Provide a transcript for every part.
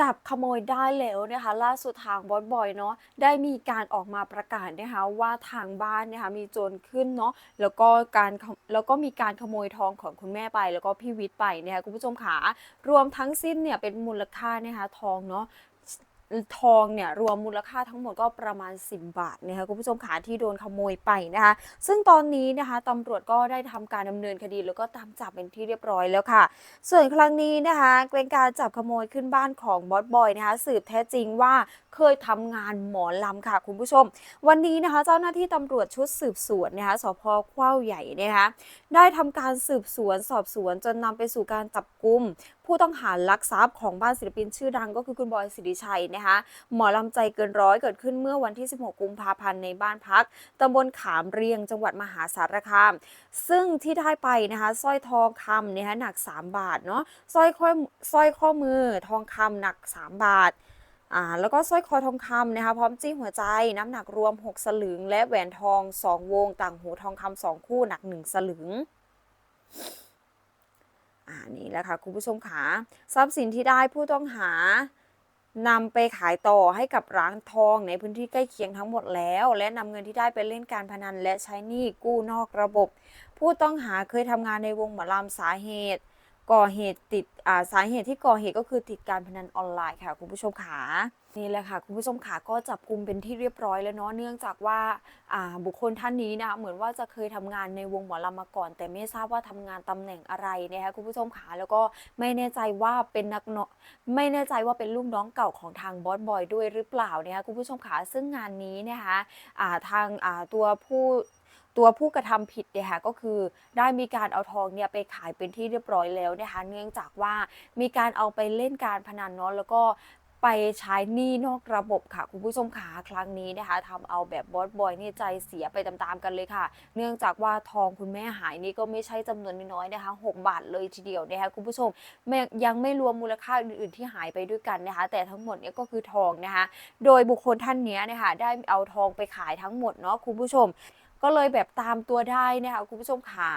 จับขโมยได้แล้วนะคะล่าสุดทางบอสบอยเนาะได้มีการออกมาประกาศนะคะว่าทางบ้านนะคะมีโจรขึ้นเนาะแล้วก็การแล้วก็มีการขโมยทองของคุณแม่ไป แล้วก็พี่วิทย์ไปนะคะคุณผู้ชมขารวมทั้งสิ้นเนี่ยเป็นมูลค่านะคะทองเนาะ ทองเนี่ยรวมมูลค่าทั้งหมดก็ประมาณ 10 บาทนะคะคุณผู้ชมขาที่โดนขโมยไปนะคะซึ่งตอนนี้นะคะตำรวจก็ได้ทำการดำเนินคดีแล้วก็ตามจับเป็นที่เรียบร้อยแล้วค่ะ ส่วนครั้งนี้นะคะเป็นการจับขโมยขึ้นบ้านของบอสบอยนะคะสืบแท้จริงว่าเคยทำงานหมอลำค่ะคุณผู้ชม วันนี้นะคะเจ้าหน้าที่ตำรวจชุดสืบสวนนะคะสพขว้าวใหญ่นะคะได้ทำการสืบสวนสอบสวนจนนำไปสู่การจับกลุ่ม ผู้ต้องหาลักทรัพย์ของบ้านศิลปินชื่อดังก็คือคุณบอยสิริชัยนะคะหมอลำใจเกินร้อยเกิดขึ้นเมื่อวันที่ 16 กุมภาพันธ์ในบ้านพักตำบลขามเรียงจังหวัดมหาสารคาม ซึ่งที่ได้ไปนะคะสร้อยทองคำนะคะหนัก 3 บาทเนาะสร้อยข้อสร้อยข้อมือทองคำหนัก 3 บาทอ่าแล้วก็สร้อยคอทองคำนะคะพร้อมจี้หัวใจน้ำหนักรวม 6 สลึง และแหวนทอง 2 วง ต่างหูทองคำสองคู่หนัก 1 สลึง อ่านี่แหละค่ะคุณผู้ชมขาทรัพย์สินที่ได้ผู้ต้องหานำไปขายต่อให้กับร้านทองในพื้นที่ใกล้เคียงทั้งหมดแล้ว และนำเงินที่ได้ไปเล่นการพนันและใช้หนี้กู้นอกระบบ ผู้ต้องหาเคยทำงานในวงหมอลำสาเหตุ ก่อเหตุติดอ่าสาเหตุที่ก่อเหตุก็คือติดการพนันออนไลน์ค่ะ คุณผู้ชมขานี่แหละค่ะ คุณผู้ชมขาก็จับกลุ่มเป็นที่เรียบร้อยแล้วเนาะเนื่องจากว่าอ่าบุคคลท่านนี้นะคะเหมือนว่าจะเคยทำงานในวงหมอลำมาก่อน แต่ไม่ทราบว่าทำงานตำแหน่งอะไรนะคะคุณผู้ชมขาแล้วก็ไม่แน่ใจว่าเป็นนักเนาะไม่แน่ใจว่าเป็นลูกน้องเก่าของทางบอสบอยด้วยหรือเปล่านะคะคุณผู้ชมขาซึ่งงานนี้นะคะอ่าทางอ่าตัวผู้ ตัวผู้กระทำผิดเนี่ยค่ะก็คือได้มีการเอาทองเนี่ยไปขายเป็นที่เรียบร้อยแล้วนะคะเนื่องจากว่ามีการเอาไปเล่นการพนันเนาะแล้วก็ไปใช้หนี้นอกระบบค่ะ คุณผู้ชมขาครั้งนี้นะคะทำเอาแบบบอสบอยนี่ใจเสียไปตามๆกันเลยค่ะ เนื่องจากว่าทองคุณแม่หายนี่ก็ไม่ใช่จำนวนน้อยๆนะคะ 6 บาทเลยทีเดียวนะคะคุณผู้ชมมยังไม่รวมมูลค่าอื่นๆที่หายไปด้วยกันนะคะ แต่ทั้งหมดเนี่ยก็คือทองนะคะ โดยบุคคลท่านนี้นะคะได้เอาทองไปขายทั้งหมดเนาะคุณผู้ชม ก็เลยแบบตามตัวได้นะคะคุณผู้ชมขา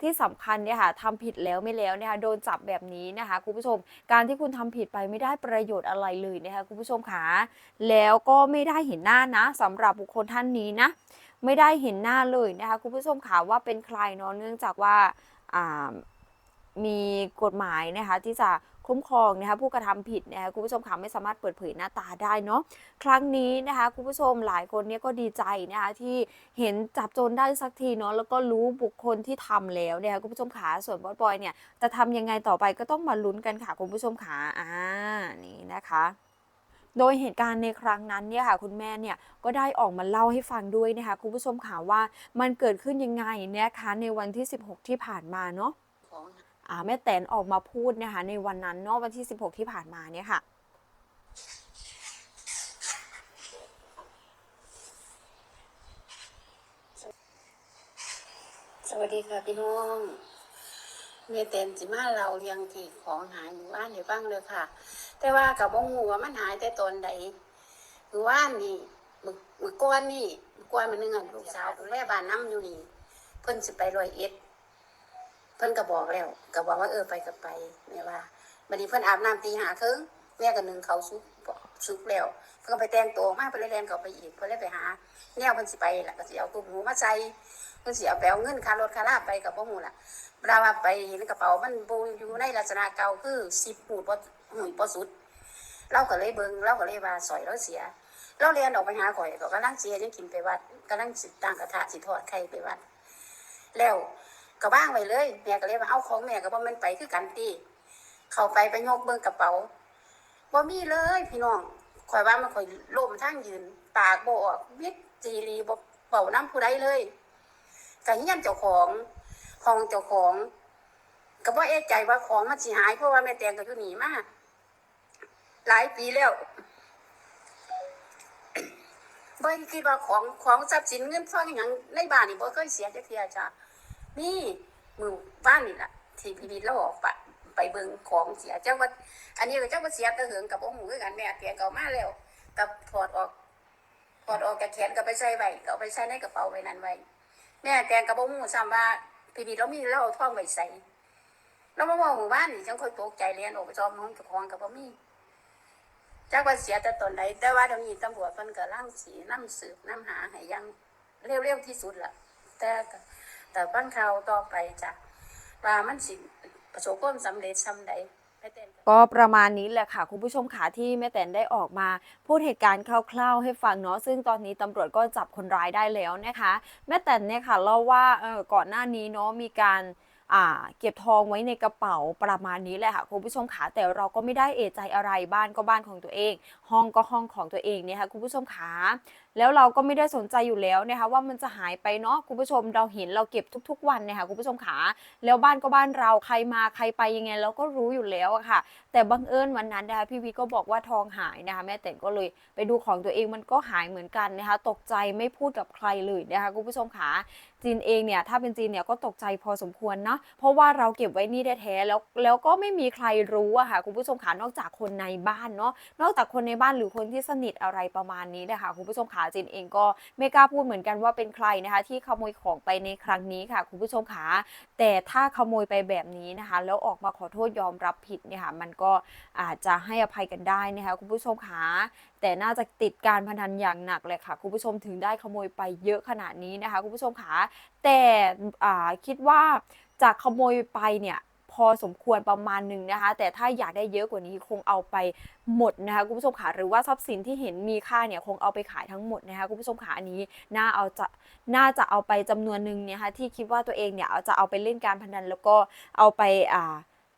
ที่สำคัญเนี่ยค่ะทำผิดแล้วไม่แล้วนะคะโดนจับแบบนี้นะคะคุณผู้ชม การที่คุณทำผิดไปไม่ได้ประโยชน์อะไรเลยนะคะคุณผู้ชมขาแล้วก็ไม่ได้เห็นหน้านะสำหรับบุคคลท่านนี้นะ ไม่ได้เห็นหน้าเลยนะคะคุณผู้ชมขาว่าเป็นใครเนาะเนื่องจากว่ามีกฎหมายนะคะที่จะ คุ้มครองนะคะผู้กระทำผิดนะคะคุณผู้ชมขาไม่สามารถเปิดเผยหน้าตาได้เนาะครั้งนี้นะคะคุณผู้ชมหลายคนเนี่ยก็ดีใจนะคะที่เห็นจับโจรได้สักทีเนาะแล้วก็รู้บุคคลที่ทำแล้วนี่ยคุณผู้ชมขาส่วนบอสบอยเนี่ยจะทำยังไงต่อไปก็ต้องมาลุ้นกันค่ะคุณผู้ชมขาอ่านี่นะคะโดยเหตุการณ์ในครั้งนั้นเนี่ยค่ะคุณแม่เนี่ยก็ได้ออกมาเล่าให้ฟังด้วยนะคะคุณผู้ชมขาว่ามันเกิดขึ้นยังไงนะคะในวันที่ 16 ที่ผ่านมาเนาะ แม่แตนออกมาพูดนะคะในวันนั้นนาะวันที่ 16 ที่ผ่านมาเนี่ยค่ะสวัสดีค่ะพี่น้องเมเตนสิมาเราเรียงที่ของหายอยู่บ้านอยู่บ้างเลยค่ะ แต่ว่ากับบ่งูว่ามันหายแต่ตอนใดคือว่านี่มือมือก้อนนี่มือก้อนมันนึงอะลูกสาวดูแลบ้านน้ำอยู่นี่ เพิ่นสิไปรอยเอ็ด พิ่นก็บอกแล้วก็บอกว่าเออไปก็ไปแม่ว่าบัดนี้เพิ่นอาบน้ำตีหาครึ่งแม่ก็นึ่งเขาซุปซุปแล้วเพิ่นก็ไปแต่งตัวมาไปเลยแลนเขาไปอีกเพิ่นเลยไปหาแนวเพิ่นสิไปล่ะก็สิเอาตุ้มหูมาใส่เพิ่นสิเอาไปเอาเงินค่ารถค่าลาไปกับบ่ฮู้ล่ะเวลาว่าไปเห็นกระเป๋ามันบ่อยู่ในลักษณะเก่าคือ10หูบ่หูบ่สุด เราก็เลยเบิ่งเราก็เลยว่าสอยเราเสีย เราเรียนออกไปหาข่อยก็กำลังเสียยังกินไปวัดกำลังสิตั้งกระทะสิทอดไข่ไปวัด แล้ว ก็ว่างไว้เลยแม่ก็เลยว่าเอาของแม่ก็บ่แม่นไปคือกันติเข้าไปไปยกเบิ่งกระเป๋าบ่มีเลยพี่น้องข่อยว่ามันข่อยล้มทางยืน ปากบ่ออกวิตจีรีบ่เป่าน้ำผู้ใดเลยก็เฮียนเจ้าของห้องเจ้าของก็บ่เอะใจว่าของมันสิหายเพราะว่าแม่แตงก็อยู่หนีมาหลายปีแล้วบ่คิดว่าของของทรัพย์สินเงินทองอย่างในบ้านนี่บ่เคยเสียจักเที่ยจ้ะ นี่มือบ้านนี่แหละที่พี่วิทย์เราออกไปไปเบิ่งของเสียเจังว่าอันนี้ก็จังว่าเสียแตะเหิงกับบ่ฮู้คือกันแม่แตงก็เอามาแล้วกับถอดออกถอดออกจากแขนก็ไปใส่ไว้ก็ไปใส่ในกระเป๋าไว้นั่นไว้แม่แตงกับบ่ฮู้ซ้ำว่าพี่บีเรามีเราเอาท่องไว้ใส่เรามาเว่าหมู่บ้านนี่จังค่อยตกใจเรียนออกไปจอมน้องเจ้าของกับบ่อมีจักว่าเสียแต่ตนใดแต่ว่าเดี๋ยวนี้ตำรวจเพิ่นก็ล่างสีน้ำสืบน้ำหาให้ยังเร็วๆที่สุดล่ะ แต่ แต่บ้านเขาต่อไปจ้ะว่ามันสิประสบความสำเร็จซ้ำใดไม่เต้นก็ประมาณนี้แหละค่ะ คุณผู้ชมขาที่แม่แตนได้ออกมา พูดเหตุการณ์คร่าวๆให้ฟังเนาะซึ่งตอนนี้ตำรวจก็จับคนร้ายได้แล้วนะคะ แม่แตนเนี่ยค่ะเล่าว่าเออก่อนหน้านี้เนาะมีการ เก็บทองไว้ในกระเป๋าประมาณนี้แหละค่ะคุณผู้ชมขาแต่เราก็ไม่ได้เอะใจอะไรบ้านก็บ้านของตัวเอง ห้องก็ห้องของตัวเองเนี่ยค่ะคุณผู้ชมขาแล้วเราก็ไม่ได้สนใจอยู่แล้วนะคะว่ามันจะหายไปเนาะคุณผู้ชมเราเห็นเราเก็บทุก ๆ วันนะคะคุณผู้ชมขาแล้วบ้านก็บ้านเราใครมาใครไปยังไงเราก็รู้อยู่แล้วอะค่ะ แต่บังเอิญวันนั้นนะคะพี่วีก็บอกว่าทองหายนะคะแม่แต่นก็เลยไปดูของตัวเองมันก็หายเหมือนกันนะคะตกใจไม่พูดกับใครเลยนะคะคุณผู้ชมขา จีนเองเนี่ยถ้าเป็นจีนเนี่ยก็ตกใจพอสมควรเนาะเพราะว่าเราเก็บไว้นี่แท้ๆแล้วแล้วก็ไม่มีใครรู้อะค่ะคุณผู้ชมขานอกจากคนในบ้านเนาะนอกจากคนในบ้านหรือคนที่สนิทอะไรประมาณนี้นะคะคุณผู้ชมขาจีนเองก็ไม่กล้าพูดเหมือนกันว่าเป็นใครนะคะ ที่ขโมยของไปในครั้งนี้ค่ะ คุณผู้ชมขาแต่ถ้าขโมยไปแบบนี้นะคะ แล้วออกมาขอโทษยอมรับผิดเนี่ยค่ะมันก็อาจจะให้อภัยกันได้นะคะคุณผู้ชมคะ แต่น่าจะติดการพนันอย่างหนักเลยค่ะคุณผู้ชมถึงได้ขโมยไปเยอะขนาดนี้นะคะคุณผู้ชมคะแต่คิดว่าจากขโมยไปเนี่ยพอสมควรประมาณหนึ่งนะคะ แต่ถ้าอยากได้เยอะกว่านี้คงเอาไปหมดนะคะคุณผู้ชมคะหรือว่าทรัพย์สินที่เห็นมีค่าเนี่ยคงเอาไปขายทั้งหมดนะคะคุณผู้ชมคะอันนี้น่าเอาจะน่าจะเอาไปจำนวนหนึ่งเนี่ยค่ะที่คิดว่าตัวเองเนี่ยอาจะเอาไปเล่นการพนันแล้วก็เอาไปอ่า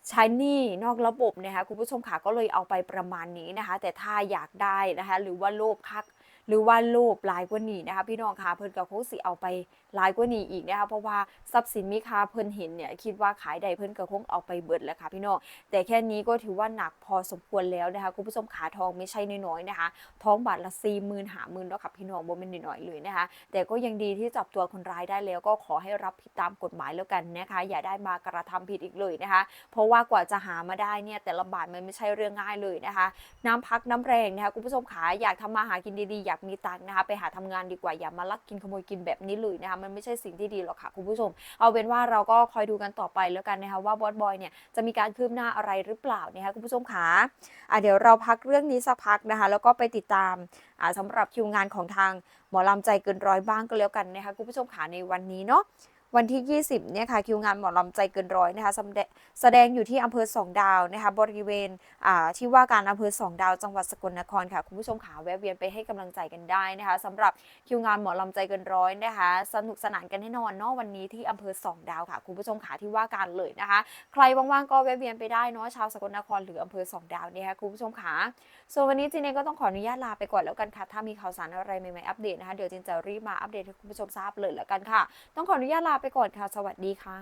ใช้หนี้นอกระบบนะคะคุณผู้ชมค่ะก็เลยเอาไปประมาณนี้นะคะ แต่ถ้าอยากได้นะคะ หรือว่าโลภคัก หรือว่าโลภหลายกว่านี้นะคะ พี่น้องคะเพิ่นกับคงสิเอาไป หลายกว่านี้อีกนะคะเพราะว่าทรัพย์สินมีค่าเพิ่นเห็นเนี่ยคิดว่าขายใดเพิ่นก็คงเอาไปเบิดแล้วค่ะพี่น้องแต่แค่นี้ก็ถือว่าหนักพอสมควรแล้วนะคะคุณผู้ชมขาทองไม่ใช่น้อยๆนะคะทองบาทละ4 0 0 0 0หาหมื่นแล้วค่ะพี่น้องบ่แม่นน้อยๆเลยนะคะแต่ก็ยังดีที่จับตัวคนร้ายได้แล้ว ก็ขอให้รับผิดตามกฎหมายแล้วกันนะคะอย่าได้มากระทำผิดอีกเลยนะคะ เพราะว่ากว่าจะหามาได้เนี่ยแต่ละบาทมันไม่ใช่เรื่องง่ายเลยนะคะ น้ำพักน้ำแรงนะคะคุณผู้ชมขาอยากทำมาหากินดีๆ อยากมีตังค์นะคะไปหาทำงานดีกว่าอย่ามาลักกินขโมยกินแบบนี้เลยนะคะมันไม่ใช่สิ่งที่ดีหรอกค่ะคุณผู้ชม เอาเป็นว่าเราก็คอยดูกันต่อไปแล้วกันนะคะว่าบอสบอยเนี่ยจะมีการคืบหน้าอะไรหรือเปล่านะคะคุณผู้ชมขาอะเดี๋ยวเราพักเรื่องนี้สักพักนะคะแล้วก็ไปติดตามอ่าสำหรับคิวงานของทางหมอลำใจเกินร้อยบ้างก็แล้วกันนะคะคุณผู้ชมขาในวันนี้เนาะ วันที่ 20เนี่ยค่ะคิวงานหมอลำใจเกินร้อยนะคะแสดงอยู่ที่อำเภอสองดาวนะคะบริเวณที่ว่าการอำเภอสองดาวจังหวัดสกลนครค่ะคุณผู้ชมขาแวะเวียนไปให้กำลังใจกันได้นะคะสำหรับคิวงานหมอลำใจเกินร้อยนะคะสนุกสนานกันแน่นอนเนาะวันนี้ที่อำเภอสองดาวค่ะคุณผู้ชมขาที่ว่าการเลยนะคะ ใครว่างๆก็แวะเวียนไปได้เนาะชาวสกลนครหรืออำเภอสองดาวเนี่ยค่ะคุณผู้ชมขาส่วนวันนี้จีเนก็ต้องขออนุญาตลาไปก่อนแล้วกันค่ะถ้ามีข่าวสารอะไรใหม่ๆอัปเดตนะคะเดี๋ยวจินจะรีบมาอัปเดตให้คุณผู้ชมทราบเลยแล้วกันค่ะ ต้องขออนุญาตลาไปก่อนค่ะ สวัสดีค่ะ